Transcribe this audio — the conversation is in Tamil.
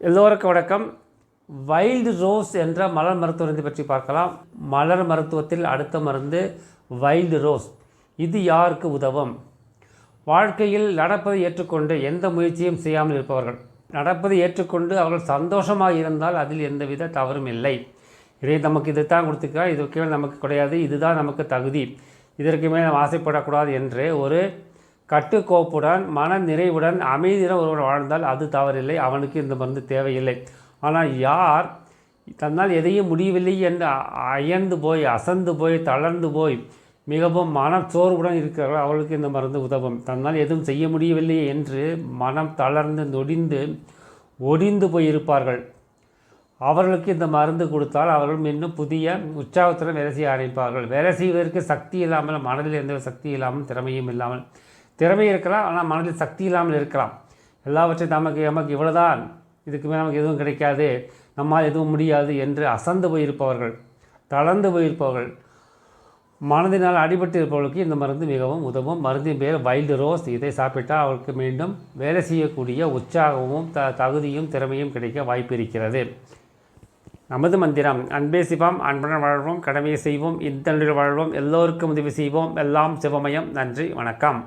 எல்லோருக்கும் வணக்கம். வைல்டு ரோஸ் என்ற மலர் மருத்துவத்தை பற்றி பார்க்கலாம். மலர் மருத்துவத்தில் அடுத்த மருந்து வைல்டு ரோஸ் இது யாருக்கு உதவும்? வாழ்க்கையில் நடப்பதை ஏற்றுக்கொண்டு எந்த முயற்சியும் செய்யாமல் இருப்பவர்கள். நடப்பதை ஏற்றுக்கொண்டு அவர்கள் சந்தோஷமாக இருந்தால் அதில் எந்தவித தவறும் இல்லை. இதை நமக்கு இது தான் கொடுத்துக்கா இதுக்கு மேலே நமக்கு கிடையாது. இதுதான் நமக்கு தகுதி. இதற்கு மேல் நாம் ஆசைப்படக்கூடாது என்று ஒரு கட்டுக்கோப்புடன் மன நிறைவுடன் அமைதியுடன் ஒருவர் வாழ்ந்தால் அது தவறில்லை அவனுக்கு இந்த மருந்து தேவையில்லை. ஆனால் யார் தன்னால் எதையும் முடியவில்லை என்று அயந்து அயர்ந்து போய் அசந்து போய் தளர்ந்து போய் மிகவும் மனச்சோர்வுடன் இருக்கிறார்கள் அவர்களுக்கு இந்த மருந்து உதவும். தன்னால் எதுவும் செய்ய முடியவில்லை என்று மனம் தளர்ந்து நொடிந்து ஒடிந்து போய் இருப்பார்கள் அவர்களுக்கு இந்த மருந்து கொடுத்தால் அவர்கள் இன்னும் புதிய உற்சாகத்துடன் வேலை செய்ய ஆரம்பிப்பார்கள். வேலை செய்வதற்கு சக்தி இல்லாமல் மனதில் எந்த சக்தி இல்லாமல் திறமையும் இல்லாமல். திறமை இருக்கலாம் ஆனால் மனதில் சக்தி இல்லாமல் இருக்கலாம். எல்லாவற்றையும் நமக்கு நமக்கு இவ்வளோதான் இதுக்கு மேலே நமக்கு எதுவும் கிடைக்காது. நம்மால் எதுவும் முடியாது என்று அசந்து போயிருப்பவர்கள் தளர்ந்து போயிருப்பவர்கள் மனதினால் அடிபட்டு இருப்பவர்களுக்கு இந்த மருந்து மிகவும் உதவும். மருந்தின் பேர் வைல்டு ரோஸ். இதை சாப்பிட்டால் அவருக்கு மீண்டும் வேலை செய்யக்கூடிய உற்சாகமும் த தகுதியும் திறமையும் கிடைக்க வாய்ப்பு இருக்கிறது. நமது மந்திரம் அன்பே சிவம் அன்புடன் வாழ்வோம் கடமையை செய்வோம் இத்தனில் வாழ்வோம் எல்லோருக்கும் உதவி செய்வோம். எல்லாம் சிவமயம். நன்றி வணக்கம்.